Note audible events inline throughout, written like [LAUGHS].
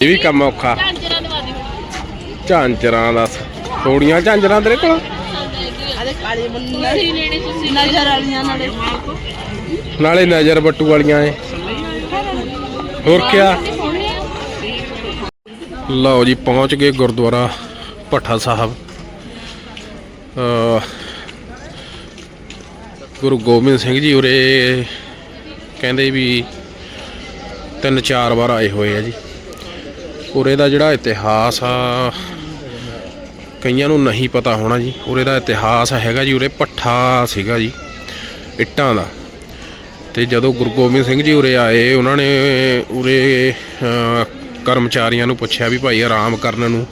ਇਹ ਵੀ ਕੰਮ ਔਖਾ। ਝਾਂਜਰਾਂ ਦਵਾ ਦੇ ਝਾਂਜਰਾਂ ਦਾ ਥੋੜੀਆਂ ਝਾਂਜਰਾਂ ਤੇਰੇ ਕੋਲ? ਅਰੇ ਕਾਲੀ ਮੁੰਨਾ ਤੁਸੀਂ ਲੈਣੇ ਤੁਸੀਂ ਨਜ਼ਰ ਵਾਲੀਆਂ ਨਾਲੇ। ਨਾਲੇ ਨਜ਼ਰ ਬੱਟੂ ਵਾਲੀਆਂ ਏ ਹੋਰ ਕਿਆ? ਲਓ ਜੀ ਪਹੁੰਚ ਗਏ ਗੁਰਦੁਆਰਾ ਭੱਠਾ ਸਾਹਿਬ। ਗੁਰੂ ਗੋਬਿੰਦ ਸਿੰਘ ਜੀ ਉਰੇ ਕਹਿੰਦੇ ਵੀ ਤਿੰਨ ਚਾਰ ਵਾਰ ਆਏ ਹੋਏ ਆ ਜੀ। ਉਰੇ ਦਾ ਜਿਹੜਾ ਇਤਿਹਾਸ ਆ, ਕਈਆਂ ਨੂੰ ਨਹੀਂ ਪਤਾ ਹੋਣਾ ਜੀ। ਉਰੇ ਦਾ ਇਤਿਹਾਸ ਹੈਗਾ ਜੀ, ਉਰੇ ਭੱਠਾ ਸੀਗਾ ਜੀ, ਇੱਟਾਂ ਦਾ। ਤੇ ਜਦੋਂ ਗੁਰੂ ਗੋਬਿੰਦ ਸਿੰਘ ਜੀ ਉਰੇ ਆਏ, ਉਹਨਾਂ ਨੇ ਉਰੇ ਕਰਮਚਾਰੀਆਂ ਨੂੰ ਪੁੱਛਿਆ ਵੀ ਭਾਈ ਆਰਾਮ ਕਰਨ ਨੂੰ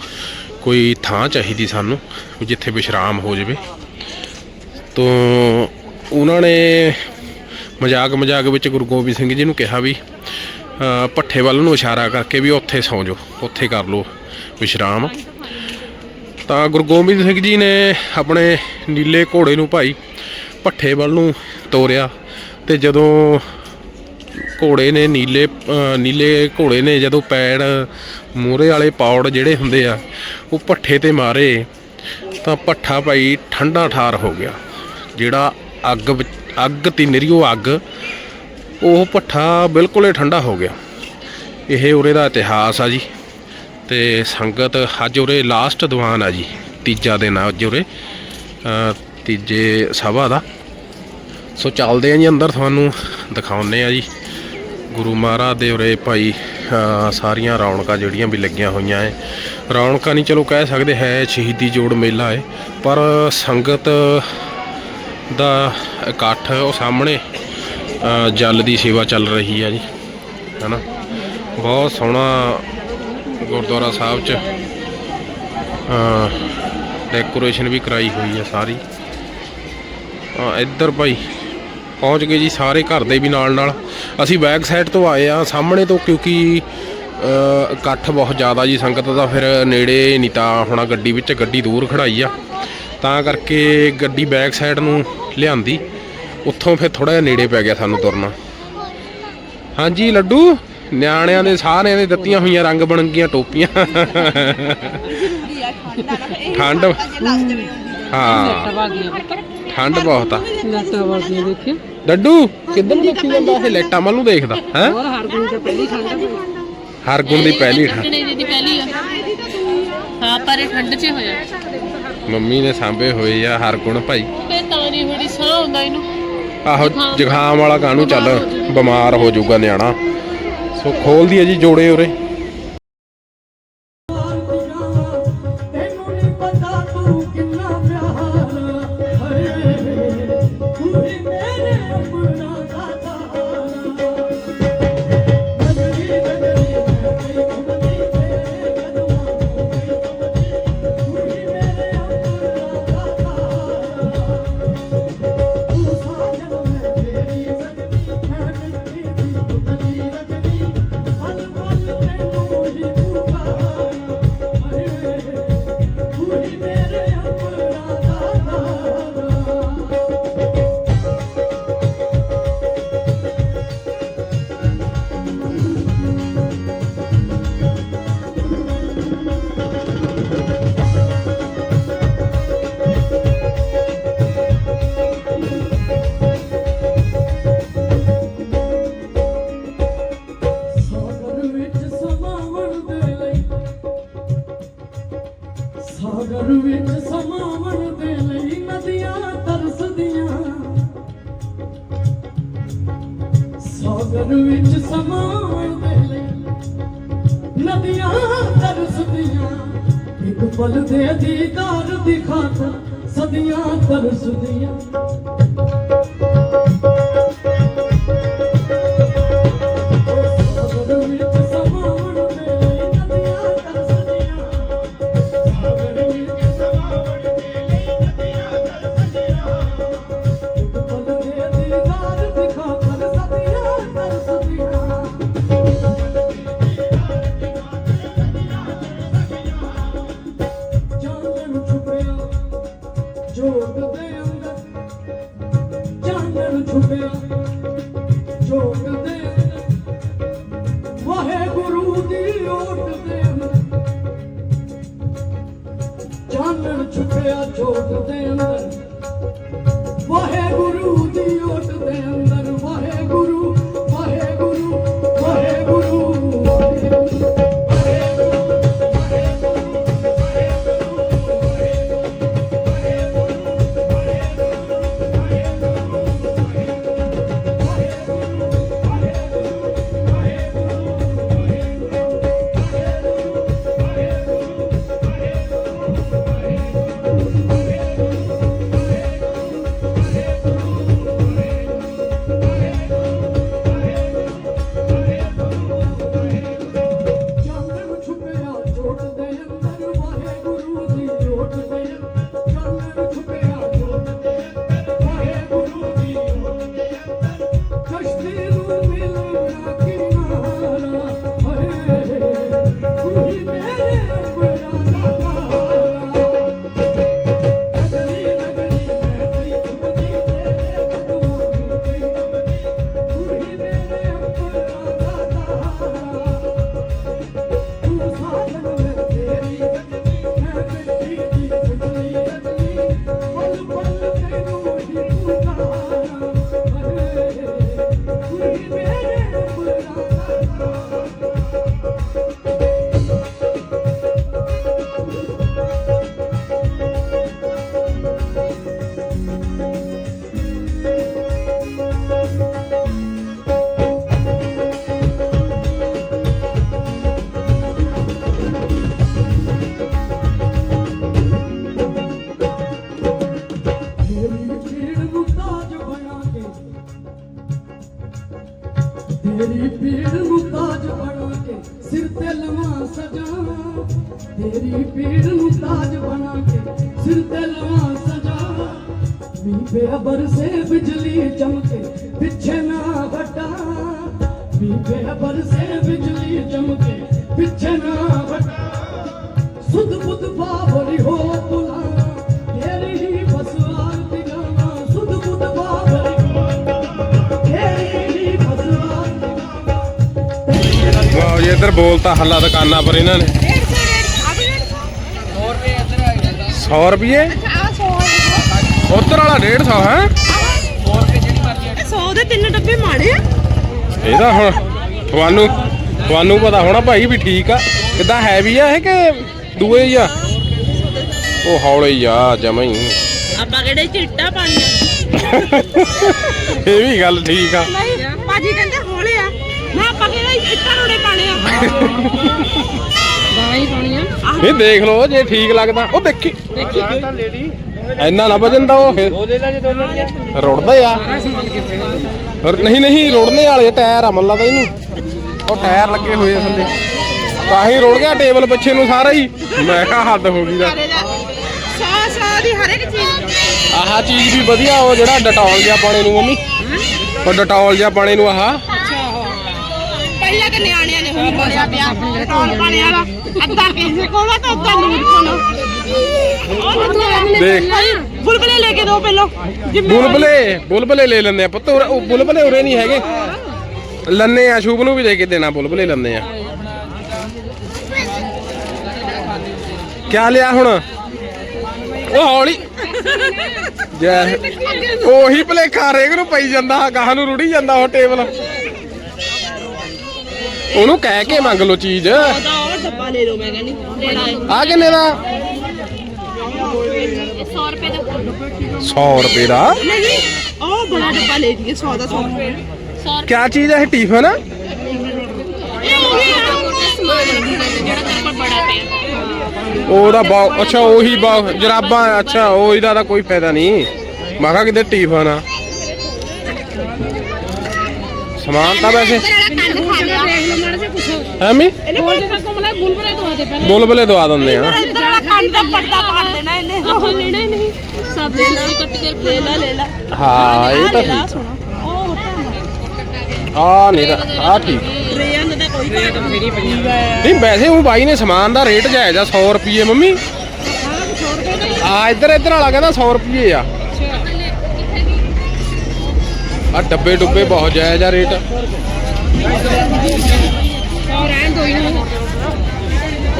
ਕੋਈ ਥਾਂ ਚਾਹੀਦੀ ਸਾਨੂੰ, ਵੀ ਜਿੱਥੇ ਵਿਸ਼ਰਾਮ ਹੋ ਜਾਵੇ। ਤੋਂ ਉਹਨਾਂ ਨੇ ਮਜ਼ਾਕ ਮਜ਼ਾਕ ਵਿੱਚ ਗੁਰੂ ਗੋਬਿੰਦ ਸਿੰਘ ਜੀ ਨੂੰ ਕਿਹਾ ਵੀ ਅ, ਭੱਠੇ ਵੱਲ ਨੂੰ ਇਸ਼ਾਰਾ ਕਰਕੇ ਵੀ ਉੱਥੇ ਸੌਂ ਜਾਓ ਉੱਥੇ ਕਰ ਲਓ ਵਿਸ਼ਰਾਮ। ਤਾਂ ਗੁਰੂ ਗੋਬਿੰਦ ਸਿੰਘ ਜੀ ਨੇ ਆਪਣੇ ਨੀਲੇ ਘੋੜੇ ਨੂੰ ਭਾਈ ਭੱਠੇ ਵੱਲ ਨੂੰ ਤੋਰਿਆ ਤੇ ਜਦੋਂ ਘੋੜੇ ਨੇ ਨੀਲੇ ਨੀਲੇ ਘੋੜੇ ਨੇ ਜਦੋਂ ਪੈੜ ਮੂਹਰੇ ਵਾਲੇ ਪੌੜ ਜਿਹੜੇ ਹੁੰਦੇ ਆ ਉਹ ਭੱਠੇ ਤੇ ਮਾਰੇ ਤਾਂ ਭੱਠਾ ਭਾਈ ਠੰਡਾ ਠਾਰ ਹੋ ਗਿਆ ਜਿਹੜਾ ਅੱਗ ਵਿੱਚ- ਅੱਗ ਤੀ ਨਿਰਿਓ ਅੱਗ ਉਹ ਭੱਠਾ ਬਿਲਕੁਲ ਹੀ ਠੰਡਾ ਹੋ ਗਿਆ। ਇਹ ਉਰੇ ਦਾ ਇਤਿਹਾਸ ਆ ਜੀ। ਤੇ ਸੰਗਤ ਅੱਜ ਉਰੇ ਲਾਸਟ ਦੀਵਾਨ ਆ ਜੀ। ਤੀਜਾ ਦਿਨ ਆ ਅੱਜ ਉਰੇ ਤੀਜੇ ਸਭਾ ਦਾ। ਸੋ ਚੱਲਦੇ ਆ ਜੀ ਅੰਦਰ, ਤੁਹਾਨੂੰ ਦਿਖਾਉਂਦੇ ਆ ਜੀ। ਗੁਰੂ ਮਹਾਰਾਜ ਦੇ ਉਰੇ ਭਾਈ ਸਾਰੀਆਂ ਰੌਣਕਾਂ ਜਿਹੜੀਆਂ ਵੀ ਲੱਗੀਆਂ ਹੋਈਆਂ ਐ। ਰੌਣਕਾਂ ਨਹੀਂ ਚਲੋ ਕਹਿ ਸਕਦੇ, ਹੈ ਸ਼ਹੀਦੀ ਜੋੜ ਮੇਲਾ ਹੈ ਪਰ ਸੰਗਤ ਦਾ ਇਕੱਠ ਉਹ ਸਾਹਮਣੇ ਜਲ ਦੀ ਸੇਵਾ ਚੱਲ ਰਹੀ ਆ ਜੀ, ਹੈਨਾ? ਬਹੁਤ ਸੋਹਣਾ ਗੁਰਦੁਆਰਾ ਸਾਹਿਬ ਚ ਡੈਕੋਰੇਸ਼ਨ ਵੀ ਕਰਾਈ ਹੋਈ ਹੈ ਸਾਰੀ। ਹਾਂ ਇੱਧਰ ਭਾਈ ਪਹੁੰਚ ਗਏ ਜੀ ਸਾਰੇ ਘਰ ਦੇ ਵੀ ਨਾਲ ਨਾਲ। ਅਸੀਂ ਬੈਕ ਸਾਈਡ ਤੋਂ ਆਏ ਆ ਸਾਹਮਣੇ ਤੋਂ ਕਿਉਂਕਿ ਇਕੱਠ ਬਹੁਤ ਜ਼ਿਆਦਾ ਜੀ ਸੰਗਤ ਦਾ, ਫਿਰ ਨੇੜੇ ਨਹੀਂ ਤਾਂ ਹੋਣਾ ਗੱਡੀ ਵਿੱਚ ਗੱਡੀ ਦੂਰ ਖੜਾਈ ਆ। ਤਾਂ ਕਰਕੇ ਗੱਡੀ ਬੈਕ ਸਾਈਡ ਨੂੰ ਲਿਆਂਦੀ। ਉੱਥੋਂ ਫਿਰ ਥੋੜਾ ਜਿਹਾ ਨੇੜੇ ਪੈ ਗਿਆ ਸਾਨੂੰ ਤੁਰਨਾ। ਹਾਂਜੀ ਲੱਡੂ? ਨਿਆਣਿਆਂ ਦੇ ਸਾਰਿਆਂ ਦੇ ਦਿੱਤੀਆਂ ਹੋਈਆਂ ਰੰਗ ਬਣਗੀਆਂ ਟੋਪੀਆਂ। ਠੰਡ ਹਾਂ। ਠੰਡ ਬਹੁਤ ਆ। ਲੱਤਾਂ ਵਾਲੀਆਂ ਦੇਖੇ ਡੱਡੂ ਕਿੱਧਰ ਦੇਖੀ ਜਾਂਦਾ ਇਹ ਲੈਟਾਂ ਵੱਲ ਨੂੰ ਦੇਖਦਾ ਹੈ? ਹੋਰ ਹਰ ਕੋਈ ਤਾਂ ਪਹਿਲੀ ਠੰਡ ਹਰ ਗੁਣ ਦੀ ਪਹਿਲੀ ਠੰਡ। ਠੰਡਣੇ ਦੀ ਪਹਿਲੀ ਆ। ਹਾਂ ਪਰ ਇਹ ਠੰਡ 'ਚ ਹੋਇਆ। ਮੰਮੀ ਨੇ ਸਾਂਭੇ ਹੋਏ ਆ ਹਰ ਗੁਣ ਭਾਈ। ਤੇ ਤਾਂ ਨਹੀਂ ਹੋਣੀ ਸਾਹ ਹੁੰਦਾ ਇਹਨੂੰ। ਆਹੋ, ਜ਼ੁਕਾਮ ਵਾਲਾ ਕਾਹਨੂੰ ਚੱਲ? ਬਿਮਾਰ ਹੋ ਜਾਊਗਾ ਨਿਆਣਾ। ਸੋ ਖੋਲਦੀ ਹੈ ਜੀ ਜੋੜੇ ਉਰੇ। ਸਾਗਰ ਵਿੱਚ ਸਮਾਵਣ ਦੇ ਲਈ ਨਦੀਆਂ ਤਰਸਦੀਆਂ। ਸਾਗਰ ਵਿੱਚ ਸਮਾਵਣ ਦੇ ਲਈ ਨਦੀਆਂ ਤਰਸਦੀਆਂ। ਇੱਕ ਪਲ ਦੇ ਦੀਦਾਰ ਦੀ ਖਾਤਰ ਸਦੀਆਂ ਤਰਸਦੀਆਂ। ਜੋਗ ਦੇ ਅੰਦਰ ਚਾਨਣ ਛੁਪਿਆ ਜੋਗ ਦੇ ਅੰਦਰ। ਵਾਹਿਗੁਰੂ ਦੀ ਓਟ ਦੇ ਅੰਦਰ ਚਾਨਣ ਛੁਪਿਆ ਜੋਗ ਦੇ ਅੰਦਰ। ਬੋਲਤਾ ਹੱਲਾ ਦੁਕਾਨਾਂ ਪਰ ਇਹਨਾਂ ਨੇ। 100 ਰੁਪਏ ਉੱਧਰ ਵਾਲਾ 150 ਹੈ? 100 ਦੇ ਤਿੰਨ ਡੱਬੇ ਮਾੜੇ ਆ। ਇਹਦਾ ਹੁਣ ਤੁਹਾਨੂੰ ਤੁਹਾਨੂੰ ਪਤਾ ਹੋਣਾ ਭਾਈ ਵੀ ਠੀਕ ਆ। ਕਿਦਾਂ ਹੈਵੀ ਆ ਇਹ ਕਿ ਦੂਏ ਹੀ ਆ? ਉਹ ਹੌਲੇ ਹੀ ਆ ਜਮਾ ਹੀ। ਆਪਾਂ ਕਿਹੜੇ ਚਿੱਟਾ ਪਾਣੀਆਂ [LAUGHS] ਇਹ ਵੀ ਗੱਲ ਠੀਕ ਆ। ਨਹੀਂ ਭਾਜੀ ਕਹਿੰਦੇ ਹੌਲੇ ਆ ਮੈਂ ਆਪਾਂ ਕਿਹੜੇ ਇੱਟਾਂ ਰੋੜੇ ਇਹ ਦੇਖ ਲਓ ਜੇ ਠੀਕ ਲੱਗਦਾ ਉਹ ਦੇਖੀ। ਇੰਨਾ ਨਾ ਵਜਨ ਦਾ ਉਹ ਫਿਰ ਰੁੜਦੇ ਆ। ਪਰ ਨਹੀਂ ਨਹੀਂ ਰੁੜਨੇ ਵਾਲੇ ਟਾਇਰ ਆ ਮੱਲਾ ਤਾਂ ਇਹਨੂੰ। ਉਹ ਟਾਇਰ ਲੱਗੇ ਹੋਏ ਆ ਥੱਲੇ। ਤਾਂ ਹੀ ਰੁੜ ਗਿਆ ਟੇਬਲ ਪਿੱਛੇ ਨੂੰ ਸਾਰਾ ਹੀ। ਮੈਂ ਕਿਹਾ ਹੱਦ ਹੋ ਗਈ ਦਾ ਸੌ ਸੌ ਦੀ ਹਰ ਇੱਕ ਚੀਜ਼। ਆਹ ਚੀਜ਼ ਵੀ ਵਧੀਆ ਉਹ ਜਿਹੜਾ ਡਟੋਲ ਜਿਹਾ ਪਾਣੇ ਨੂੰ ਮੰਮੀ। ਉਹ ਡਟੋਲ ਜਿਹਾ ਪਾਣੇ ਨੂੰ ਆਹ। ਤੇ ਨਿਆਣਿਆਂ ਨੇ ਹੁਣ ਬੋਲਿਆ ਪਿਆ। ਟੌਲ ਪਾਣੇ ਵਾਲਾ ਅੱਧਾ ਕਿਸੇ ਕੋਲ ਆ ਤਾਂ ਅੱਧਾ ਨੂਰ ਕੋਲ ਦੇਖ। ਬੁਲਬੁਲੇ ਲੈ ਕੇ ਦੋ ਪਹਿਲਾਂ। ਜਿੰਮੇ ਬੁਲਬਲੇ ਬੁਲਬਲੇ ਲੈ ਲੈਂਦੇ ਆ। ਪੁੱਤ ਉਰੇ- ਉਹ ਬੁਲਬਲੇ ਉਰੇ ਨਹੀਂ ਹੈਗੇ। ਲੰਨੇ ਆ ਸ਼ੂਭ ਨੂੰ ਵੀ ਦੇ ਕੇ ਦੇਣਾ ਬੁਲਬਲੇ ਲੰਨੇ ਆ। ਕਿਆ ਲਿਆ ਹੁਣ? ਉਹ ਹੌਲੀ। ਜੈ ਉਹੀ ਭਲੇਖਾ ਰੇਗ ਨੂੰ ਪਈ ਜਾਂਦਾ ਗਾਹ ਨੂੰ ਰੁੜੀ ਜਾਂਦਾ ਉਹ ਟੇਬਲ। ਉਹਨੂੰ ਕਹਿ ਕੇ ਮੰਗ ਲਓ ਚੀਜ਼। ਉਹਦਾ ਉਹ ਡੱਬਾ ਲੈ ਲਓ ਮੈਂ ਕਹਿੰਦੀ ਲੈਣਾ ਆ ਕਿੰਨੇ ਦਾ? 100 ਰੁਪਏ ਦਾ 100 ਰੁਪਏ ਦਾ? ਨਹੀਂ ਉਹ ਬੜਾ ਡੱਬਾ ਲੈ ਜੀਏ 100 ਦਾ 100 ਰੁਪਏ। 100 ਕਿਆ ਚੀਜ਼ ਹੈ ਇਹ ਟਿਫਨ? ਇਹ ਉਹੀ ਆ ਸਮਾਨ ਜਿਹੜਾ ਤੇਰੇ ਕੋਲ ਬੜਾ ਪਿਆ। ਉਹਦਾ ਬਾ ਅੱਛਾ ਉਹੀ ਬਾ ਜਰਾਬਾਂ ਅੱਛਾ ਉਹ ਇਹਦਾ ਤਾਂ ਕੋਈ ਫਾਇਦਾ ਨਹੀਂ। ਮੈਂ ਕਿਹਾ ਕਿਤੇ ਟਿਫਨ ਆ। ਸਮਾਨ ਤਾਂ ਵੈਸੇ ਕੰਨ ਖਾ ਲਿਆ ਦੇਖ ਲਓ ਮਾੜਾ ਜਿਹਾ ਪੁੱਛੋ ਐਵੇਂ ਇਹਨੇ ਕੋਲ ਕੋਮਲਾ ਬੁਲਬੁਲੇ ਦਵਾ ਦੇ ਪਹਿਲਾਂ। ਬੁਲਬੁਲੇ ਦਵਾ ਦਿੰਦੇ ਆ। ਇੱਧਰ ਵਾਲਾ ਕੰਨ ਦਾ ਪਰਦਾ ਪਾੜ ਦੇਣਾ ਇਹਨੇ। ਉਹ ਲੈਣਾ ਹੀ ਨਹੀਂ। ਸਭ ਦੇ ਤੁਸੀਂ ਕੱਟ ਕੇ ਲੈ ਲੈ। ਲੈ ਲੈ ਹਾਂ। ਇਹ ਤਾਂ ਠੀਕ ਆ ਨਹੀਂ ਆ ਠੀਕ ਟ੍ਰੇਨ ਦਾ ਕੋਈ ਫਾਇਦਾ ਨਹੀਂ ਨਹੀਂ ਵੈਸੇ ਉਹ ਬਾਈ ਨੇ ਸਮਾਨ ਦਾ ਰੇਟ ਜਾਇਜ਼ ਆ 100 ਰੁਪਏ ਮੰਮੀ। ਆ ਇੱਧਰ ਇੱਧਰ ਵਾਲਾ ਕਹਿੰਦਾ 100 ਰੁਪਏ ਆ। ਆ ਡੱਬੇ ਡੁੱਬੇ ਬਹੁਤ ਜਾਇਜ਼ ਆ ਰੇਟ।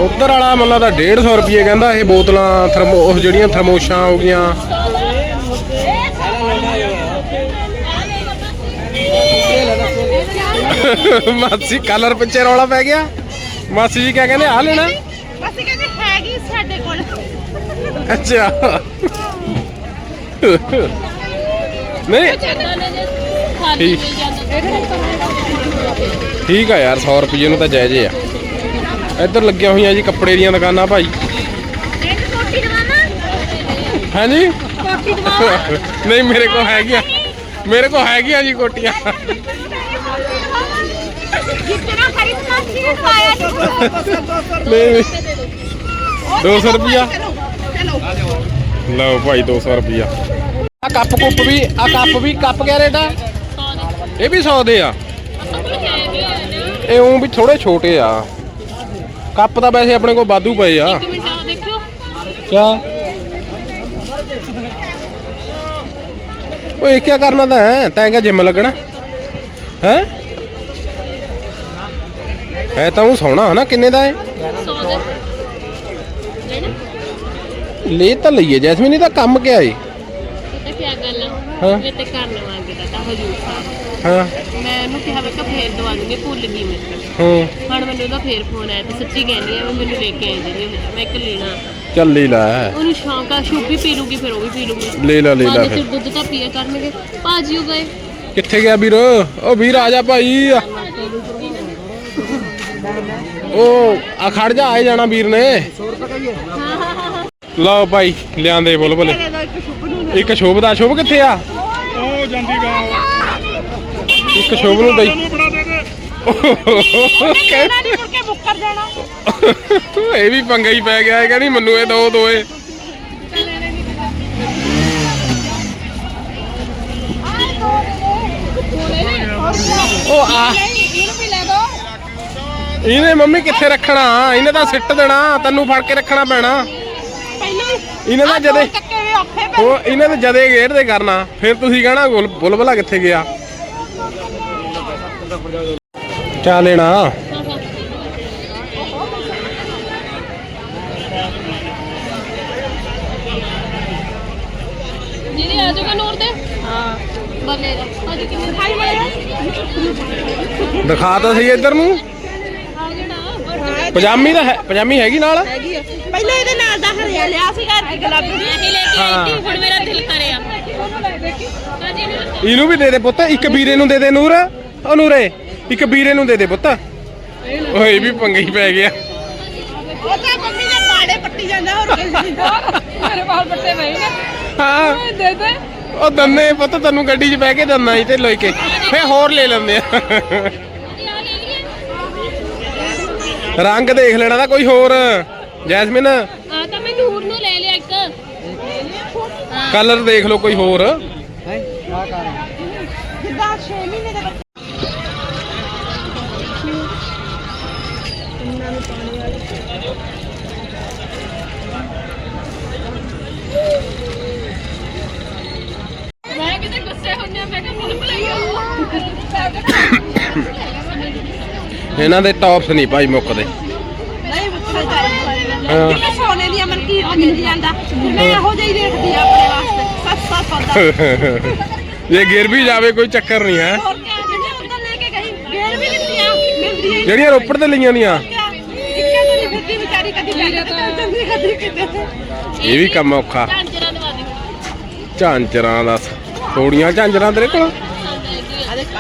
ਉੱਧਰ ਵਾਲਾ ਮੱਲਾ ਦਾ 150 ਰੁਪਏ ਕਹਿੰਦਾ ਇਹ ਬੋਤਲਾਂ ਥਰਮੋ ਉਹ ਜਿਹੜੀਆਂ ਥਰਮੋਸ਼ਾਂ ਹੋ ਗਈਆਂ। ਮਾਸੀ ਕਲਰ ਪਿੱਛੇ ਰੌਲਾ ਪੈ ਗਿਆ। ਮਾਸੀ ਜੀ ਕਿਆ ਕਹਿੰਦੇ ਆ ਲੈਣਾ? ਅਸੀਂ ਕਹਿੰਦੇ ਹੈਗੀ ਸਾਡੇ ਕੋਲ। ਅੱਛਾ। ਨਹੀਂ। ਠੀਕ। ਠੀਕ ਆ ਯਾਰ 100 ਰੁਪਏ ਨੂੰ ਤਾਂ ਜਾਇਜ਼ ਆ। ਇੱਧਰ ਲੱਗੀਆਂ ਹੋਈਆਂ ਜੀ ਕੱਪੜੇ ਦੀਆਂ ਦੁਕਾਨਾਂ ਭਾਈ। ਕੋਟੀ ਦਵਾਣਾ ਹਾਂਜੀ? ਕੋਟੀ ਦਵਾਵਾ ਨਹੀਂ ਮੇਰੇ ਕੋਲ ਹੈਗੀਆਂ। ਮੇਰੇ ਕੋਲ ਹੈਗੀਆਂ ਜੀ ਕੋਟੀਆਂ ਨਹੀਂ 200 ਰੁਪਿਆ ਲਓ ਭਾਈ 200 ਰੁਪਿਆ ਆ ਕੱਪ ਕੁੱਪ ਵੀ ਆ ਕੱਪ ਵੀ ਕੱਪ ਕਿਆ ਰੇਟ ਆ? ਇਹ ਵੀ 100 ਦੇ ਆ। ਇਹ ਉਹ ਵੀ ਥੋੜੇ ਛੋਟੇ ਆ। ਕੱਪ ਤਾਂ ਵੈਸੇ ਆਪਣੇ ਕੋਲ ਵਾਧੂ ਪਏ ਆ। ਇੱਕ ਮਿੰਟ ਦੇਖਿਓ। ਕਿਆ ਓਏ ਕੀ ਕਰਨਾ ਤਾਂ ਹੈ ਤੈਂ ਕਿਆ ਜਿੰਮ ਲੱਗਣਾ। ਹੈ? ਹੈ ਤਾਂ ਉਹ ਸੋਹਣਾ ਹਨਾ ਕਿੰਨੇ ਦਾ ਹੈ 100 ਦੇ। ਲੈਣਾ। ਲੈ ਤਾਂ ਲਈਏ ਜੈਸਮੀਨ ਇਹ ਤਾਂ ਕੰਮ ਕਿਆ ਏ? ਤੇ ਕੀ ਗੱਲ ਆ। ਹਾਂ। ਤੇ ਘਰ ਲਵਾਂਗੇ ਤਾਂ ਹਜੂਰ ਸਾਹਿਬ ਹਾਂ। ਮੈਂ ਉਹਨੂੰ ਕਿਹਾ ਮੈਂ ਕਿ ਫੇਰ ਦਵਾ ਦੂੰਗੀ ਭੁੱਲ ਗਈ ਮੈਂ। ਹੂੰ। ਹੁਣ ਮੈਨੂੰ ਉਹਦਾ ਫੇਰ ਫੋਨ ਆਇਆ ਤੇ ਸੱਚੀ ਕਹਿੰਦੀ ਆ ਵੀ ਮੈਨੂੰ ਲੈ ਕੇ ਆਈ ਜਿਹੜੀ ਉਹ ਮੈਂ ਇੱਕ ਲੈਣਾ ਚੱਲ ਲੈ ਲੈ। ਉਹਨੂੰ ਸ਼ੌਂਕ ਆ ਸ਼ੁਭ ਵੀ ਪੀ ਲੂਗੀ ਫਿਰ ਉਹ ਵੀ ਪੀ ਲੂਗੀ। ਲੈ ਲੈ ਲੈ ਲੈ ਬਾਅਦ ਫਿਰ। ਵਿੱਚ ਦੁੱਧ ਤਾਂ ਪੀਏ ਕਰਨਗੇ। ਭਾਜੀ ਉਹ ਗਏ। ਕਿੱਥੇ ਗਿਆ ਵੀਰ? ਓ ਵੀਰ ਆ ਜਾ ਭਾਈ। ਉਹ ਆ ਖੜ ਜਾ ਆਏ ਜਾਣਾ ਵੀਰ ਨੇ। ਲਓ ਭਾਈ ਲਿਆਂਦੇ ਬੁਲਬੁਲ। ਇੱਕ ਸ਼ੋਭ ਦਾ ਸ਼ੋਭ ਕਿੱਥੇ ਆ? ਉਹ ਜਾਂਦੀ ਗਾਂ। ਇੱਕ ਸ਼ੋਭ ਨੂੰ ਕੇ ਮੁੱਕਰ ਜਾਣਾ ਇਹ ਵੀ ਪੰਗਾ ਹੀ ਪੈ ਗਿਆ ਇਹ ਕਹਿੰਦੀ ਮੈਨੂੰ ਇਹ ਦੋ ਦੋਏ। ਉਹ ਆ। ਇਹਨੂੰ ਵੀ ਲੈ ਦੋ ਇਹਨੇ ਮੰਮੀ ਕਿੱਥੇ ਰੱਖਣਾ? ਇਹਨੇ ਤਾਂ ਸਿੱਟ ਦੇਣਾ ਤੈਨੂੰ ਫੜ ਕੇ ਰੱਖਣਾ ਪੈਣਾ। ਪਹਿਲਾਂ ਹੀ ਇਹਨੇ ਤਾਂ ਜਦੇ ਚੱਕੇ ਵੀ ਔਖੇ ਪੈ ਉਹ ਇਹਨੇ ਤਾਂ ਜਦੇ ਗੇੜ ਦੇ ਕਰਨਾ ਫਿਰ ਤੁਸੀਂ ਕਹਣਾ ਬੁਲਬੁਲਾ ਕਿੱਥੇ ਗਿਆ? ਚਾ ਲੈਣਾ? ਜਿਹੜੇ ਆ ਜਾਊਗਾ ਨੂਰ ਦੇ? ਹਾਂ ਬੱਲੇ ਦਾ। ਅੱਜ ਕਿੰਨੇ ਖਾਈ ਲਿਆ ਦਿਖਾ ਤਾਂ ਸਹੀ ਇੱਧਰ ਨੂੰ? ਪਜਾਮੀ ਤਾਂ ਹੈ ਪਜਾਮੀ ਹੈਗੀ ਨਾਲ? ਪਹਿਲਾਂ ਇਹਦੇ ਨਾਲ ਦਾ ਹਰਿਆ ਲਿਆ ਸੀਗਾ ਗੁਲਾਬੀ ਮੈਂ ਹੀ ਲੈ ਕੇ ਆਈ ਸੀ ਹੁਣ ਮੇਰਾ ਦਿਲ ਕਰਿਆ। ਇਹਨੂੰ ਵੀ ਦੇ ਦੇ ਪੁੱਤ ਇੱਕ ਵੀਰੇ ਨੂੰ ਦੇ ਦੇ ਨੂਰ। ਉਹ ਨੂਰੇ ਇੱਕ ਵੀਰੇ ਨੂੰ ਦੇ ਦੇ ਪੁੱਤ। ਓਏ ਵੀ ਪੰਗਾ ਹੀ ਪੈ ਗਿਆ ਉਹ ਤਾਂ ਮੰਮੀ ਦੇ ਬਾੜੇ ਪੱਟੀ ਜਾਂਦਾ ਹੋਰ ਕਿਸੇ ਨਹੀਂ। ਮੇਰੇ ਬਾਲ ਪੱਟੇ ਪਏ ਨੇ। ਹਾਂ। ਦੇ ਦੇ। ਉਹ ਦੰਨੇ ਪੁੱਤ ਤੈਨੂੰ ਗੱਡੀ 'ਚ ਬਹਿ ਕੇ ਦੰਨਾ ਹੀ ਤੇ ਲੋਈ ਕੇ ਫੇ ਹੋਰ ਲੈ ਲੈਂਦੇ ਆ। ਰੰਗ ਦੇਖ ਲੈਣਾ ਤਾਂ ਕੋਈ ਹੋਰ। ਜੈਸਮਿਨ ਆ ਤਾਂ ਮੈਂ ਨੂਰ ਨੂੰ ਲੈ ਲਿਆ ਇੱਕ। ਕਲਰ ਦੇਖ ਲਓ ਕੋਈ ਹੋਰ। ਜਿੱਦਾਂ [COUGHS] ਇਹਨਾਂ ਦੇ ਟੌਪਸ ਨਹੀਂ ਭਾਈ ਮੁੱਕਦੇ। ਨਹੀਂ ਮੁੱਕਾ ਚਾਹੀਦਾ ਹਾਂ। ਕਿੰਨੇ ਸੋਨੇ ਦੀਆਂ ਮਨਕੀਰ ਮਿਲ ਜਾਂਦਾ। ਮੈਂ ਇਹੋ ਜਿਹੀ ਦੇਖਦੀ ਆ ਆਪਣੇ ਵਾਸਤੇ। ਸੱਤ ਸੱਤ ਸੌਦਾ [LAUGHS] ਜੇ ਗਿਰ ਵੀ ਜਾਵੇ ਕੋਈ ਚੱਕਰ ਨਹੀਂ ਹੈ। ਕੇ ਜਿਹੜੀਆਂ ਰੋਪੜ ਤੇ ਲਈਆਂ ਨਹੀਂ ਕੇ ਕਿਤੇ। ਇਹ ਵੀ ਕੰਮ ਔਖਾ। ਝਾਂਜਰਾਂ ਦਾ। ਥੋੜੀਆਂ ਝਾਂਜਰਾਂ ਤੇਰੇ ਕੋਲ?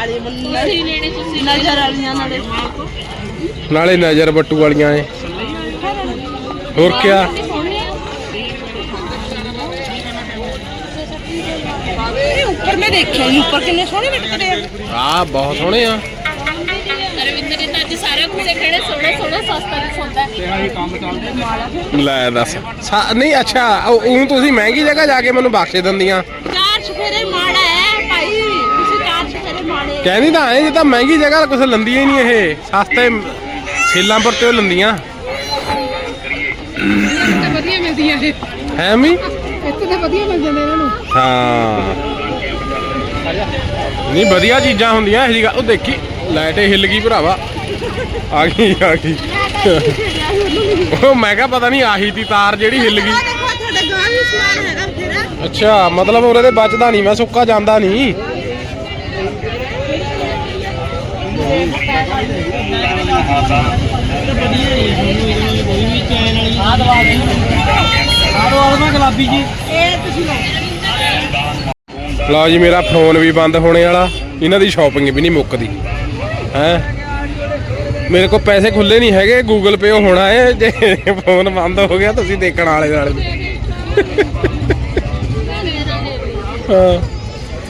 ਲੈਣੇ ਤੁਸੀਂ ਨਜ਼ਰ ਵਾਲੀਆਂ ਨਾਲੇ। ਨਾਲੇ ਨਜ਼ਰ ਬੱਟੂ ਵਾਲੀਆਂ ਏ ਹੋਰ ਕਿਆ? ਇਹ ਉੱਪਰ ਮੈਂ ਦੇਖਿਆ ਹੀ ਉੱਪਰ ਕਿੰਨੇ ਸੋਹਣੇ ਲਟਕਦੇ ਆ। ਆ ਬਹੁਤ ਸੋਹਣੇ ਆ। ਅਰਵਿੰਦਰ ਨੇ ਤਾਂ ਅੱਜ ਸਾਰਾ ਕੁਝ ਖੜੇ ਸੋਹਣਾ ਸੋਹਣਾ ਸਸਤਾ ਵੀ ਸੌਦਾ ਹੈ। ਲੈ ਦੱਸ। ਸਾ- ਨਹੀਂ ਅੱਛਾ ਉਹ ਊਂ ਤੁਸੀਂ ਮਹਿੰਗੀ ਜਗ੍ਹਾ ਜਾ ਕੇ ਮੈਨੂੰ ਬਖਸ਼ੇ ਦਿੰਦੀਆਂ। ਕਹਿੰਦੀ ਤਾਂ ਐ ਜੇ ਤਾਂ ਮਹਿੰਗੀ ਜਗ੍ਹਾ ਕੁਝ ਲੰਦੀਆਂ ਹੀ ਨਹੀਂ ਇਹ। ਸਸਤੇ ਸੇਲਾਂ ਪਰ ਤੇ ਉਹ ਲੰਦੀਆਂ। ਤਾਂ ਵਧੀਆ ਮਿਲਦੀਆਂ ਇਹ। ਹੈ ਮੀ? ਇੱਥੇ ਤਾਂ ਵਧੀਆ ਮਿਲ ਜਾਂਦੇ ਇਹਨਾਂ। ਨੂੰ ਹਾਂ। ਨਹੀਂ ਵਧੀਆ ਚੀਜ਼ਾਂ ਹੁੰਦੀਆਂ ਇਹ ਜੀ ਉਹ ਦੇਖੀ ਲਾਈਟ ਹਿੱਲ ਗਈ ਭਰਾਵਾ। ਆ ਗਈ ਆ ਗਈ। ਉਹ ਮੈਂ ਕਿਹਾ ਪਤਾ ਨਹੀਂ ਆਹੀ ਦੀ ਤਾਰ ਜਿਹੜੀ ਹਿੱਲ ਗਈ। ਆਹ ਦੇਖੋ ਤੁਹਾਡੇ ਗਾਂ ਵੀ ਸਮਾਨ ਹੈਗਾ ਤੇਰਾ ਅੱਛਾ ਮਤਲਬ ਉਹਦੇ ਬਚਦਾ ਨਹੀਂ ਮੈਂ ਸੁੱਕਾ ਜਾਂਦਾ ਨਹੀਂ। ਲਓ ਜੀ ਮੇਰਾ ਫੋਨ ਵੀ ਬੰਦ ਹੋਣੇ ਵਾਲਾ। ਇਹਨਾਂ ਦੀ ਸ਼ਾਪਿੰਗ ਵੀ ਨਹੀਂ ਮੁੱਕਦੀ। ਹੈ? ਮੇਰੇ ਕੋਲ ਪੈਸੇ ਖੁੱਲੇ ਨਹੀਂ ਹੈਗੇ। ਗੂਗਲ ਪੇ ਹੋਣਾ ਹੈ ਜੇ ਫੋਨ ਬੰਦ ਹੋ ਗਿਆ ਤੁਸੀਂ ਦੇਖਣ ਵਾਲੇ ਨਾਲ ਹਾਂ।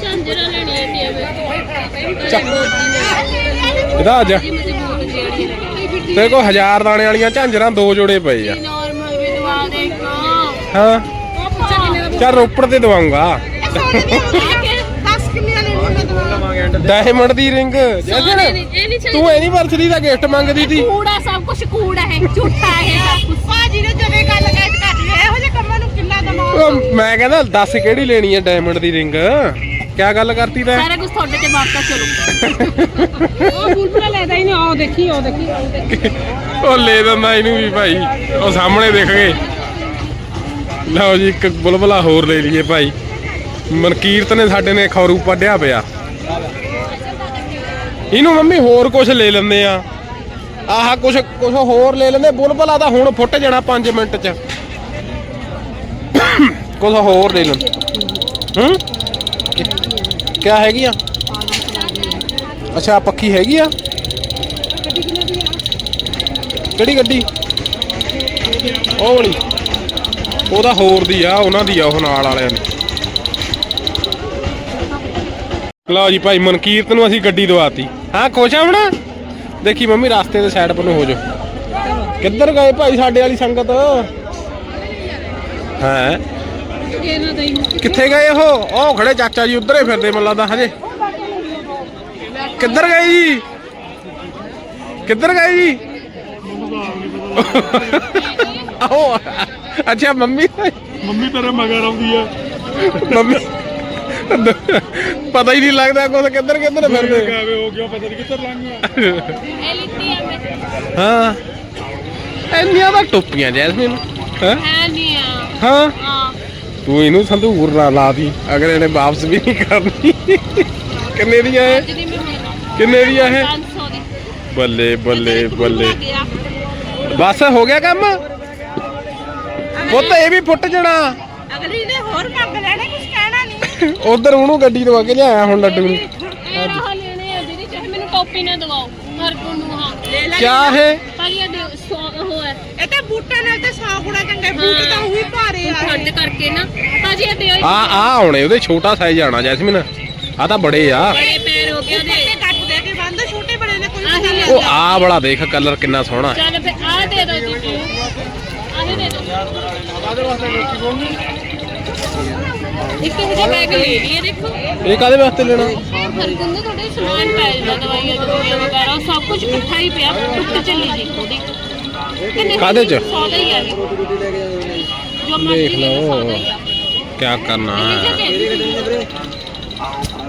ਝਾਂਜਰਾਂ ਲੈਣੀਆਂ ਟੇਬਲ ਚੱਕ। ਇਹਦਾ ਅੱਜ? ਤੇਰੇ ਕੋਲ ਹਜ਼ਾਰ ਦਾਣੇ ਵਾਲੀਆਂ ਝਾਂਜਰਾਂ ਦੋ ਜੋੜੇ ਪਏ ਆ। ਨਾਰਮਲ ਵੀ ਦਵਾ ਦੇ ਇੱਕ ਹਾਂ। ਪੁੱਛਾ ਕਿੰਨੇ ਦਾ ਚੱਲ ਰੋਪੜ ਤੇ ਦਵਾਉਂਗਾ। ਡਾਇਮੰਡ ਦੀ ਰਿੰਗ ਜੈਸਨ ਇਹ ਨਹੀਂ ਚਾਹੀਦਾ। ਤੂੰ ਐਨੀਵਰਸਰੀ ਦਾ ਗਿਫਟ ਮੰਗਦੀ ਸੀ। ਕੂੜਾ ਸਭ ਕੁਝ ਕੂੜਾ ਹੈ ਝੂਠਾ ਹੈ ਭਾਜੀ ਨੇ ਜਦੇ ਗੱਲ ਕਰ ਇਹੋ ਜਿਹੇ ਕੰਮਾਂ ਨੂੰ ਕਿੰਨਾ ਦਮਾ ਉਹ ਮੈਂ ਕਹਿੰਦਾ ਦੱਸ ਕਿਹੜੀ ਲੈਣੀ ਹੈ ਡਾਇਮੰਡ ਦੀ ਰਿੰਗ ਕਿਆ ਗੱਲ ਕਰਤੀ ਤੈਂ? ਸਾਰਾ ਕੁਝ ਤੁਹਾਡੇ ਤੇ ਵਾਪਸ ਚਲੋ। ਉਹ ਬੁਲਬੁਲਾ ਲੈਦਾ ਹੀ ਨਹੀਂ ਆਹ ਦੇਖੀ ਉਹ ਦੇਖੀ। ਉਹ ਲੈ ਦਿੰਦਾ ਇਹਨੂੰ ਵੀ ਭਾਈ ਉਹ ਸਾਹਮਣੇ ਦੇਖ ਗਏ ਲਓ ਜੀ ਇੱਕ ਬੁਲਬੁਲਾ ਹੋਰ ਲੈ ਲਈਏ ਭਾਈ। ਮਨਕੀਰਤ ਨੇ ਸਾਡੇ ਨੇ ਖੌਰੂ ਪੱਢਿਆ ਪਿਆ। ਇਹਨੂੰ ਮੰਮੀ ਹੋਰ ਕੁਝ ਲੈ ਲੈਂਦੇ ਆ। ਆਹ ਕੁਝ ਕੁਝ ਹੋਰ ਲੈ ਲੈਂਦੇ। ਬੁਲਬੁਲਾ ਤਾਂ ਹੁਣ ਫੁੱਟ ਜਾਣਾ 5 ਮਿੰਟ ਚ। ਕੁਝ ਹੋਰ ਲੈ ਲੈਂਦੇ। ਹੂੰ? ਕਿਆ ਹੈਗੀ ਆ? ਅੱਛਾ ਪੱਖੀ ਹੈਗੀ ਆ? ਕਿਹੜੀ ਗੱਡੀ? ਉਹ ਵਾਲੀ। ਉਹਦਾ ਹੋਰ ਦੀ ਆ, ਉਹਨਾਂ ਦੀ ਆ, ਉਹ ਨਾਲ ਵਾਲਿਆਂ ਦੀ। ਲਓ ਜੀ ਭਾਈ, ਮਨਕੀਰਤ ਨੂੰ ਅਸੀਂ ਗੱਡੀ ਦਵਾਤੀ। ਹਾਂ, ਖੁਸ਼ ਆ ਹੁਣ? ਦੇਖੀ ਮੰਮੀ, ਰਸਤੇ ਦੇ ਸਾਈਡ ਪਰ ਨੂੰ ਹੋ ਜਾ ਕਿੱਧਰ ਗਏ ਭਾਈ ਸਾਡੇ ਵਾਲੀ ਸੰਗਤ? ਹੈ? ਕਿੱਥੇ ਗਏ ਉਹ? ਉਹ ਖੜੇ ਚਾਚਾ ਜੀ ਉਧਰ ਹੀ ਫਿਰਦੇ ਮੈਨੂੰ ਲੱਗਦਾ ਹਜੇ। ਕਿੱਧਰ ਗਏ ਜੀ? ਕਿੱਧਰ ਗਏ ਜੀ? ਆਹੋ। ਅੱਛਾ ਮੰਮੀ ਮੰਮੀ ਤੇਰੇ ਮਗਰ ਆਉਂਦੀ ਆ। ਮੰਮੀ ਪਤਾ ਹੀ ਨਹੀਂ ਲੱਗਦਾ ਕੁਝ ਕਿੱਧਰ ਕਿੱਧਰ ਫਿਰਦੇ। ਕਾਵੇ ਹੋ ਗਿਆ ਪਤਾ ਨਹੀਂ ਕਿੱਧਰ ਲੰਘ ਗਿਆ। ਇਹ ਲਿੱਤੀ ਆ ਮੈਂ ਹਾਂ। ਇੰਨੀਆਂ ਤਾਂ ਟੋਪੀਆਂ ਜੈਸਮੀਨ। ਹਾਂ। ਹਾਂ। ਤੂੰ ਇਹਨੂੰ ਸੰਦੂਰ ਨਾ ਲਾ ਦੀ। ਅਗਰ ਇਹਨੇ ਵਾਪਸ ਵੀ ਨਹੀਂ ਕਰਨੀ। ਕਿੰਨੇ ਮੈਂ ਹੁਣ ਕਿੰਨੇ ਦੀਆਂ ਇਹ? 500 ਦੀ। ਬੱਲੇ ਬੱਲੇ ਬੱਲੇ। ਗਿਆ ਬਸ ਹੋ ਗਿਆ ਕੰਮ? ਪੁੱਤ ਇਹ ਵੀ ਫੁੱਟ ਜਾਣਾ। ਅਗਲੀ ਨੇ ਹੋਰ ਮੰਗ ਲੈਣੇ ਕੁਝ ਕਹਿਣਾ ਨਹੀਂ। ਉਧਰ ਉਹਨੂੰ ਗੱਡੀ ਦਵਾ ਕੇ ਲਿਆਇਆ ਹੁਣ ਲੱਡੂ ਨੂੰ। ਇਹ ਆਹ ਲੈਣੇ ਆ ਦੀਦੀ ਚਾਹੇ ਮੈਨੂੰ ਟੋਪੀ ਨਾ ਦਵਾਓ। ਹਰ ਕੋ ਨੂੰ ਹਾਂ। ਲੈ ਲੈ ਕਿਆ ਹੈ ਭਾਜੀ ਇਹ ਦਿਓ, ਸੌ ਉਹ ਹੈ ਇਹ ਤਾਂ ਬੂਟਾਂ ਨਾਲ ਤੇ ਸੌ ਗੁਣਾ ਚੰਗੇ ਬੂਟ ਤਾਂ ਉਹੀ ਭਾਰੇ ਆ ਠੰਡ ਕਰਕੇ ਨਾ ਭਾਜੀ ਇਹ ਦਿਓ ਆ ਆ ਹੁਣੇ ਉਹਦੇ ਛੋਟਾ ਸਾਈਜ਼ ਆਣਾ ਜੈਸਮੀਨ। ਆ ਤਾਂ ਬੜੇ ਆ। ਬੜੇ ਪੈਰ ਹੋ ਗਏ ਇਹ ਉਹਦੇ ਕੱਟ ਦੇ ਕੇ ਬੰਦ ਛੋਟੇ ਬੜੇ ਨੇ ਕੋਈ ਆਹੀ ਲੈ ਉਹ ਆ ਬੜਾ ਦੇਖ ਕਲਰ ਕਿੰਨਾ ਸੋਹਣਾ। ਚੱਲ ਫਿਰ ਆਹ ਦੇ ਦਿਓ ਜੀ ਆਹ ਦੇ ਦਿਓ ਇੱਕ ਇਹਦਾ ਬੈਗ ਲੈ ਲਈਏ ਦੇਖੋ। ਇਹ ਕਾਦੇ ਵਾਸਤੇ ਲੈਣਾ? ਹਰ ਗੁੰਦੇ ਤੁਹਾਡੇ ਸਮਾਨ ਪੈ ਜਾਂਦਾ ਦਵਾਈਆਂ ਦਵਾਈਆਂ ਵਗੈਰਾ ਸਭ ਕੁਝ ਇਕੱਠਾ ਹੀ ਪਿਆ ਟੁੱਟ ਚੱਲੀ ਜੀ ਉਹਦੀ। ਦੀ? ਕਾਹਦੇ ਚ? ਸੌਦਾ ਹੀ ਆ ਵੀ। ਜੋ ਮਰਜ਼ੀ ਦੇਖ ਲਓ, ਆ। ਕਿਆ ਕਰਨਾ ਹੈ?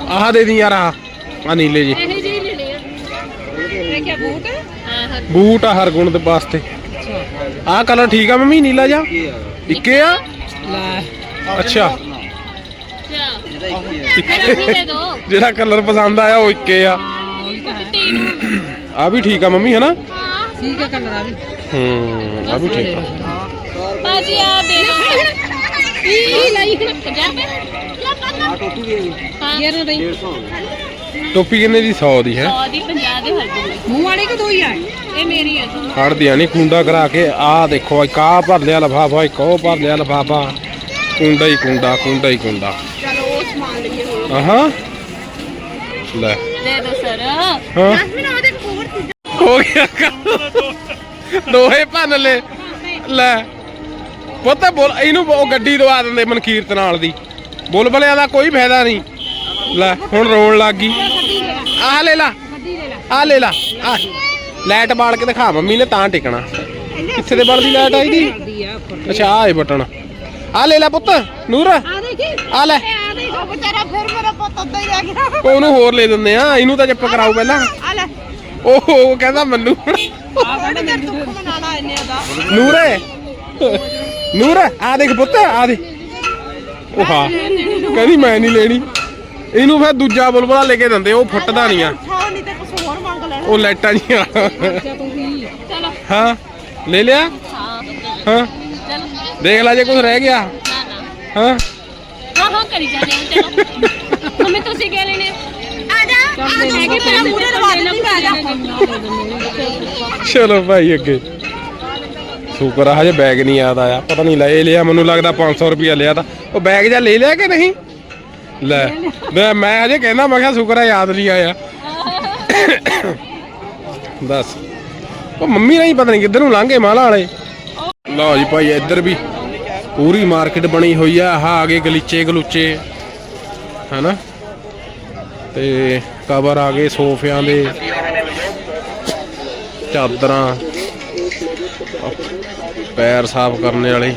ਆਹ ਦੇ ਦੀ ਯਾਰ ਆ ਆ ਨੀਲੇ ਜੀ। ਇਹ ਲੈਣੇ ਆ। ਇਹ ਬੂਟ ਹਾਂ ਹਰ ਬੂਟ ਆ ਹਰ ਗੁਣ ਦੇ ਵਾਸਤੇ। ਆਹ ਕਲਰ ਠੀਕ ਆ ਮੰਮੀ ਨੀਲਾ ਜਾ ਇੱਕੇ ਆ। ਅੱਛਾ। ਜਿਹੜਾ ਕਲਰ ਪਸੰਦ ਆਇਆ ਉਹ ਇੱਕੇ ਆ। ਆ ਵੀ ਠੀਕ ਆ ਮੰਮੀ ਹੈ ਨਾ ਹਾਂ। ਠੀਕ ਹੈ ਕਲਰ ਆ ਵੀ। ਹੂੰ ਆ ਵੀ ਠੀਕ ਆ। ਬਾਜੀ ਆ ਦੇ ਦੋ ਇਹ ਲਈ? ਹੁਣ 50 ਰੁਪਏ ਪੰਨਾ ਟੋਪੀ ਦੇ ਹਾਂ ਇਹ ਨਹੀਂ ਟੋਪੀ ਕਿੰਨੇ ਦੀ? 100 ਦੀ ਹੈ। 100 ਦੀ 50 ਦੇ ਹਰ ਗੁੰਦੇ ਮੂੰਹ ਵਾਲੀ ਕਿ ਦੋ ਹੀ ਆ ਇਹ ਮੇਰੀ ਹੈ ਖੜਦੀਆਂ ਨਹੀਂ ਕੁੰਡਾ ਕਰਾ ਕੇ ਆਹ ਦੇਖੋ ਇੱਕ ਆਹ ਭਰ ਲਿਆ ਲਫਾਫਾ ਇੱਕ ਉਹ ਭਰ ਲਿਆ ਲਫਾਫਾ। ਕੁੰਡਾ ਹੀ ਕੁੰਡਾ ਕੁੰਡਾ ਹੀ ਕੁੰਡਾ। ਚਲੋ ਉਹ ਸਮਾਨ ਲਈਏ ਹੋਰ। ਆਹਾਂ। ਲੈ। ਦੇ ਦੋ ਸਰ। ਹਾਂ। ਜਸਮੀਨ ਉਹਦੇ ਕੋਲ ਹੋ ਗਿਆ ਕੰਮ। ਦੋਹੇ ਭੰਨ ਲੈ ਲੈ। ਪੁੱਤ ਬੋਲ ਇਹਨੂੰ ਉਹ ਗੱਡੀ ਦਵਾ ਦਿੰਦੇ ਮਨਕੀਰਤ ਨਾਲ ਦੀ। ਬੁਲਬੁਲਿਆਂ ਦਾ ਕੋਈ ਫਾਇਦਾ ਨਹੀਂ। ਲੈ ਹੁਣ ਰੋਣ ਲੱਗ ਗਈ। ਆਹ ਲੈ ਲਾ। ਆਹ ਲੈ ਲਾ। ਆ ਲਾਈਟ ਬਾਲ ਕੇ ਦਿਖਾ ਮੰਮੀ ਨੇ ਤਾਂ ਟਿਕਣਾ। ਕਿੱਥੇ ਦੇ ਬਲਦੀ ਲਾਈਟ ਆਈ ਦੀ? ਅੱਛਾ ਆਹ ਏ ਬਟਨ। ਆ ਲੈ ਲੈ ਪੁੱਤ ਨੂਰ। ਆ ਦੇਖੀ ਆ ਲੈ ਉਹ ਵਿਚਾਰਾ ਫਿਰ ਮੇਰਾ ਪੁੱਤ ਉੱਦਾਂ ਹੀ ਰਹਿ ਗਿਆ। ਉਹਨੂੰ ਹੋਰ ਲੈ ਦਿੰਦੇ ਆ। ਇਹਨੂੰ ਤਾਂ ਚੱਪ ਕਰਾਓ ਪਹਿਲਾਂ। ਆ ਲੈ। ਉਹ ਉਹ ਕਹਿੰਦਾ ਮੰਨੂ। ਸਾਡੇ ਦੁੱਖ ਮਨਾਣਾ ਇੰਨੇ ਦਾ ਨੂਰੇ। ਨੂਰ ਆ ਦੇਖ ਪੁੱਤ ਆ ਦੇ ਉਹ ਹਾਂ, ਕਹਿੰਦੀ ਮੈਂ ਨਹੀਂ ਲੈਣੀ। ਇਹਨੂੰ ਫਿਰ ਦੂਜਾ ਬੁਲਬੁਲਾ ਲੈ ਕੇ ਦਿੰਦੇ, ਉਹ ਫੁੱਟਦਾ ਨਹੀਂ ਆ। ਹਾਂ ਨਹੀਂ ਤੇ ਕੁਝ ਹੋਰ ਮੰਗ ਲੈਣਾ ਉਹ ਲਾਈਟਾਂ ਜੀਆਂ ਚਲੋ ਹਾਂ, ਲੈ ਲਿਆ? ਹਾਂ। ਹਾਂ ਦੇਖ ਲੈ ਜੇ ਕੁਝ ਰਹਿ ਗਿਆ। ਨਾ ਹਾਂ। ਹਾਂ ਹਾਂ, ਕਰੀ ਜਾਂਦੇ ਚਲੋ। ਮੰਮੀ, ਤੁਸੀਂ ਕਹਿ ਲੈਣੇ? ਚਲੋ ਭਾਈ ਅੱਗੇ। ਸ਼ੁਕਰ ਆ ਹਜੇ ਬੈਗ ਨਹੀਂ ਆਦਾ ਆ ਪਤਾ ਨਹੀਂ ਲੈ ਲਿਆ ਮੈਨੂੰ ਲੱਗਦਾ 500 ਰੁਪਇਆ ਲਿਆ ਤਾਂ। ਉਹ ਬੈਗ ਜਾਂ ਲੈ ਲਿਆ ਕਿ ਨਹੀਂ? ਲੈ ਲੈ ਮੈਂ ਹਜੇ ਕਹਿੰਦਾ ਮੈਂ ਕਿਹਾ ਸ਼ੁਕਰ ਆ ਯਾਦ ਨਹੀਂ ਆਇਆ। ਦੱਸ। ਉਹ ਮੰਮੀ ਨਹੀਂ ਪਤਾ ਨਹੀਂ ਕਿੱਧਰ ਨੂੰ ਲੰਘੇ ਮਾਲਾ ਵਾਲੇ। ਲਓ ਜੀ ਭਾਈ ਇੱਧਰ ਵੀ ਪੂਰੀ ਮਾਰਕੀਟ ਬਣੀ ਹੋਈ ਆ। ਆਹ ਆ ਗਏ ਗਲੀਚੇ ਗਲੂਚੇ ਹਨਾ? ਤੇ ਕਵਰ ਆ ਗਏ ਸੋਫਿਆਂ ਦੇ। ਚਾਦਰਾਂ। ਪੈਰ ਸਾਫ਼ ਕਰਨ ਵਾਲੇ।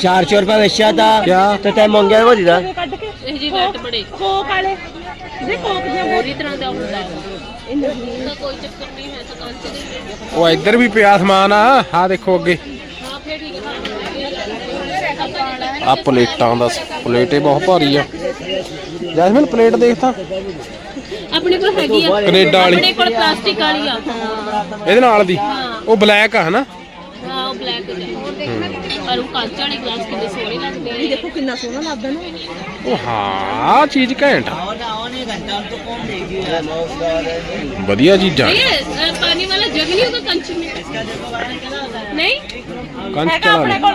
ਚਾਰ ਚਾਰ ਰੁਪਏ ਵੇਚਿਆ ਤਾਂ ਤੇ ਤੈ ਮੰਗਿਆ ਉਹ ਦੀਦਾ ਇਹ ਜੀ ਰੈਟ ਬੜੇ। ਕੋਕ ਵਾਲੇ ਦੇ ਕੋਕ ਦੀਆਂ ਹੋਰੀ ਤਰ੍ਹਾਂ ਦਾ ਹੁੰਦਾ ਇਹ ਨਹੀਂ। ਕੋਈ ਚੱਕਰ ਨਹੀਂ ਹੈ ਦੁਕਾਨ ਤੇ ਉਹ ਇੱਧਰ ਵੀ ਪਿਆ ਸਮਾਨ ਆ। ਆ ਦੇਖੋ ਅੱਗੇ। ਆ ਪਲੇਟਾਂ ਦਾ ਪਲੇਟ ਇਹ ਬਹੁਤ ਭਾਰੀ ਆ। ਜੈਸਮੀਨ ਪਲੇਟ ਦੇਖ ਤਾਂ। ਆਪਣੇ ਕੋਲ ਹੈਗੀ ਆ। ਕੈਨੇਡਾ ਵਾਲੀ। ਆਪਣੇ ਕੋਲ ਪਲਾਸਟਿਕ ਵਾਲੀ ਆ। ਹਾਂ। ਇਹਦੇ ਨਾਲ ਦੀ? ਉਹ ਬਲੈਕ ਆ ਹਨਾ? ਹਾਂ ਉਹ ਬਲੈਕ ਹੈ ਪਰ ਚੀਜ਼ ਘੈਂਟ ਵਧੀਆ ਚੀਜ਼ਾਂ। ਪਾਣੀ ਵਾਲਾ ਜਗ ਨਹੀਂ ਉਹਦਾ ਕੰਚ ਨਹੀਂ ਕੰਚ ਚਲਾ ਆਪਣੇ ਕੋਲ।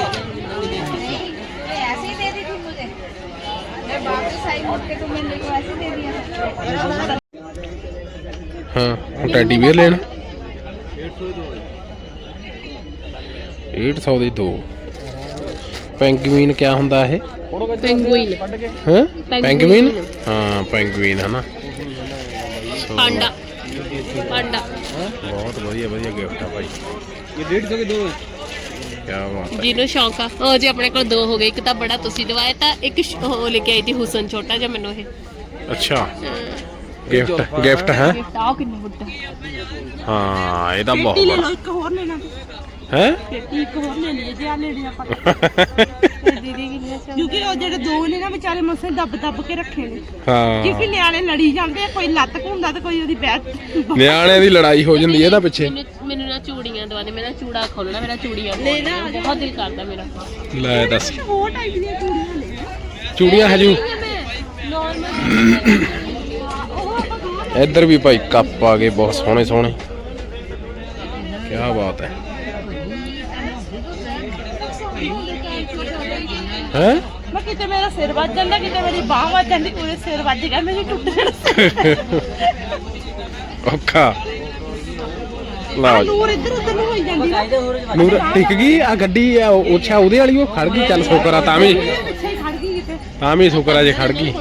ਹਾਂ ਹੁਣ ਟੈਡੀ ਬੀਅਰ ਲੈਣ? 800 ਦੇ ਦੋ। ਪੈਂਗਵੀਨ ਕਿਆ ਹੁੰਦਾ ਇਹ? ਪੈਂਗੁਇਨ। ਹਾਂ? ਪੈਂਗਵੀਨ ਹਾਂ ਪੈਂਗਵੀਨ ਹਨਾ। So, ਪਾਂਡਾ। ਪਾਂਡਾ। ਬਹੁਤ ਵਧੀਆ ਵਧੀਆ ਗਿਫਟ ਆ ਭਾਈ। ਇਹ 150 ਕੇ ਦੋ ਹੈ ਕਿਆ ਬਾਤ ਹੈ ਜਿਹਨੂੰ ਸ਼ੌਂਕ ਆ। ਉਹ ਜੇ ਆਪਣੇ ਕੋਲ ਦੋ ਹੋ ਗਏ ਇੱਕ ਤਾਂ ਬੜਾ ਤੁਸੀਂ ਦਵਾਇਆ ਤਾਂ ਇੱਕ ਸ਼- ਉਹ ਲੈ ਕੇ ਆਈ ਸੀ ਹੁਸਨ ਛੋਟਾ ਜਿਹਾ ਮੈਨੂੰ ਇਹ। ਅੱਛਾ। ਗਿਫਟ ਗਿਫਟ ਹੈ? ਆ ਕਿੰਨਾ ਵੱਡਾ। ਹਾਂ ਇਹ ਤਾਂ ਪੇਟੀ ਲੈ ਬਹੁਤ ਲਓ ਇੱਕ ਹੋਰ ਲੈਣਾ ਹੈ? ਪੇਟੀ ਇੱਕ ਹੋਰ ਲੈ ਲਈਏ ਜੇ ਆ ਲੈਣੀ ਆਪਾਂ। [LAUGHS] ਦੀਦੀ ਕਿੰਨੇ ਕਿਉਂਕਿ ਉਹ ਜਿਹੜੇ ਦੋ ਨੇ ਨਾ ਵਿਚਾਰੇ ਮਸੇ ਦੱਬ ਦੱਬ ਕੇ ਰੱਖੇ ਨੇ। ਹਾਂ। ਕਿਉਂਕਿ ਨਿਆਣੇ ਲੜੀ ਜਾਂਦੇ ਆ ਕੋਈ ਲੱਤ ਘੁੰਦਾ ਤੇ ਕੋਈ ਉਹਦੀ ਬੈਠ। ਨਿਆਣਿਆਂ ਦੀ ਲੜਾਈ ਹੋ ਜਾਂਦੀ ਹੈ ਇਹਦਾ ਪਿੱਛੇ। ਮੈਨੂੰ ਮੈਨੂੰ ਨਾ ਚੂੜੀਆਂ ਦਵਾ ਦੇ ਮੇਰਾ ਚੂੜਾ ਖੋਲਣਾ ਮੇਰਾ ਚੂੜੀਆਂ ਲੈ ਨਾ ਬਹੁਤ ਦਿਲ ਕਰਦਾ ਮੇਰਾ। ਲੈ ਦੱਸ। ਹੋਰ ਟਾਈਪ ਦੀਆਂ ਚੂੜੀਆਂ ਲੈ ਚੂੜੀਆਂ ਹਜੂ। ਨਾਰਮਲ ਇੱਧਰ ਵੀ ਭਾਈ ਕੱਪ ਆ ਗਏ ਬਹੁਤ ਸੋਹਣੇ ਸੋਹਣੇ। ਕੀ ਬਾਤ ਹੈ। ਹੈ? ਮੈਂ ਕਿਤੇ ਮੇਰਾ ਸਿਰ ਵੱਜ ਜਾਂਦਾ ਕਿਤੇ ਮੇਰੀ ਬਾਹ ਵੱਜ ਜਾਂਦੀ ਕੋਈ ਸਿਰ ਵੱਜ ਗਿਆ ਮੇਰੀ ਟੁੱਟ ਜਾਣਾ ਔਖਾ। ਲਓ ਨੂਰ ਇੱਧਰ ਉੱਧਰ ਨੂੰ ਹੋਈ ਜਾਂਦੀ ਨਾ। ਨੂਰ ਟਿਕ ਗਈ ਆ ਗੱਡੀ ਆ ਉਹ ਅੱਛਾ ਉਹਦੇ ਵਾਲੀ ਉਹ ਖੜ ਗਈ ਚੱਲ ਸ਼ੁਕਰ ਆ ਤਾਂ ਵੀ ਤਾਂ ਵੀ ਸ਼ੁਕਰ ਆ ਜੇ ਖੜ ਗਈ।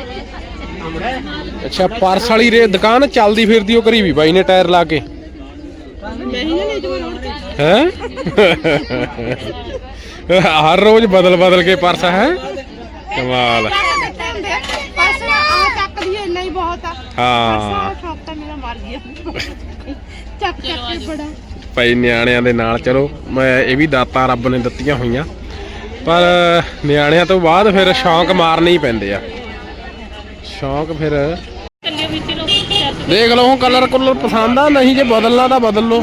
ਅੱਛਾ, ਪਰਸ ਵਾਲੀ ਰੇ ਦੁਕਾਨ ਚੱਲਦੀ ਫਿਰਦੀ ਉਹ ਕਰੀ ਵੀ ਬਾਈ ਨੇ ਟਾਇਰ ਲਾ ਕੇ। ਮੈਂ ਹੈ? ਹਰ ਰੋਜ਼ ਬਦਲ ਬਦਲ ਕੇ ਪਰਸ, ਹੈ? ਕਮਾਲ। ਹਾਂ। ਚੱਕ ਚੱਕ ਕੇ ਬੜਾ ਭਾਈ ਨਿਆਣਿਆਂ ਦੇ ਨਾਲ, ਚਲੋ, ਮੈਂ ਇਹ ਵੀ ਦਾਤਾਂ ਰੱਬ ਨੇ ਦਿੱਤੀਆਂ ਹੋਈਆਂ। ਪਰ ਨਿਆਣਿਆਂ ਤੋਂ ਬਾਅਦ ਫਿਰ ਸ਼ੌਂਕ ਮਾਰਨੇ ਹੀ ਪੈਂਦੇ ਆ। ਸ਼ੌਂਕ ਫਿਰ। ਕੱਲੇ ਵਿੱਚ ਲੋਕ ਸੈੱਟ ਦੇਖ ਲਓ ਹੁਣ ਕਲਰ ਕੁਲਰ ਪਸੰਦ ਆ ਨਹੀਂ ਜੇ ਬਦਲਣਾ ਤਾਂ ਬਦਲ। ਲਓ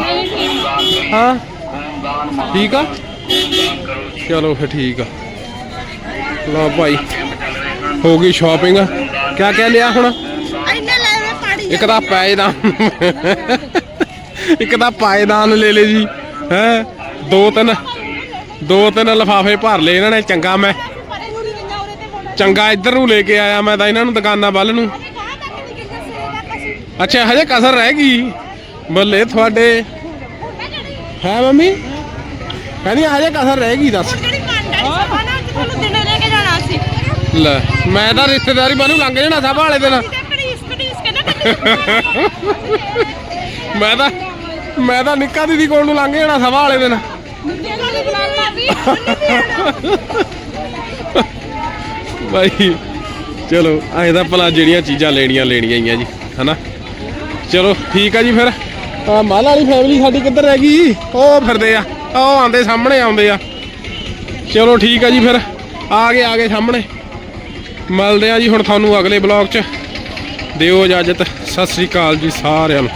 ਹਾਂ? ਠੀਕ ਆ? ਚਲੋ ਫਿਰ ਠੀਕ ਆ। ਲਓ ਭਾਈ ਹੋ ਗਈ ਸ਼ਾਪਿੰਗ ਕਿਆ ਕਿਆ ਲਿਆ ਹੁਣ? ਇੱਕ ਤਾਂ ਪਾਏਦਾਨ। ਇੱਕ ਤਾਂ ਪਾਏਦਾਨ ਲੈ ਲੈ ਜੀ। ਹੈ? ਦੋ ਤਿੰਨ ਦੋ ਤਿੰਨ ਲਫਾਫੇ ਭਰ ਲਏ ਇਹਨਾਂ ਨੇ ਚੰਗਾ ਮੈਂ ਪਰੇ ਨੂੰ ਨਹੀਂ ਗੰਨਾ ਉਰੇ ਤੇ ਹੋਣਾ ਚੰਗਾ ਇੱਧਰ ਨੂੰ ਲੈ ਕੇ ਆਇਆ ਮੈਂ ਤਾਂ ਇਹਨਾਂ ਨੂੰ ਦੁਕਾਨਾਂ ਵੱਲ ਨੂੰ। ਅੱਛਾ ਹਜੇ ਕਸਰ ਰਹਿ ਗਈ। ਬੱਲੇ ਤੁਹਾਡੇ। ਹੈ ਮੰਮੀ? ਕਹਿੰਦੀ ਆ ਜੇ ਕਸਰ ਰਹਿ ਗਈ ਦੱਸ। ਲੈ ਮੈਂ ਤਾਂ ਰਿਸ਼ਤੇਦਾਰੀ ਬਾਨੂੰ ਲੰਘ ਜਾਣਾ ਸਭ ਵਾਲੇ ਦਿਨ। ਮੈਂ ਤਾਂ ਮੈਂ ਤਾਂ ਨਿੱਕਾ ਦੀਦੀ ਕੋਲ ਨੂੰ ਲੰਘ ਜਾਣਾ ਸਭਾ ਵਾਲੇ ਦਿਨ। ਭਾਈ ਚਲੋ ਐਂ ਤਾਂ ਭਲਾ ਜਿਹੜੀਆਂ ਚੀਜ਼ਾਂ ਲੈਣੀਆਂ ਲੈਣੀਆਂ ਹੀ ਆ ਜੀ ਹਨਾ? ਚਲੋ ਠੀਕ ਆ ਜੀ ਫਿਰ। ਆ ਮਾਲ ਵਾਲੀ ਫੈਮਿਲੀ ਸਾਡੀ ਕਿੱਧਰ ਰਹਿ ਗਈ? ਉਹ ਫਿਰਦੇ ਆ ਉਹ ਆਂਦੇ ਸਾਹਮਣੇ ਆਉਂਦੇ ਆ। ਚਲੋ ਠੀਕ ਆ ਜੀ ਫਿਰ। ਆ ਗਏ ਆ ਗਏ ਸਾਹਮਣੇ। ਮਿਲਦੇ ਆ ਜੀ ਹੁਣ ਤੁਹਾਨੂੰ ਅਗਲੇ ਬਲੌਗ 'ਚ। ਦਿਓ ਇਜਾਜ਼ਤ। ਸਤਿ ਸ੍ਰੀ ਅਕਾਲ ਜੀ ਸਾਰਿਆਂ ਨੂੰ।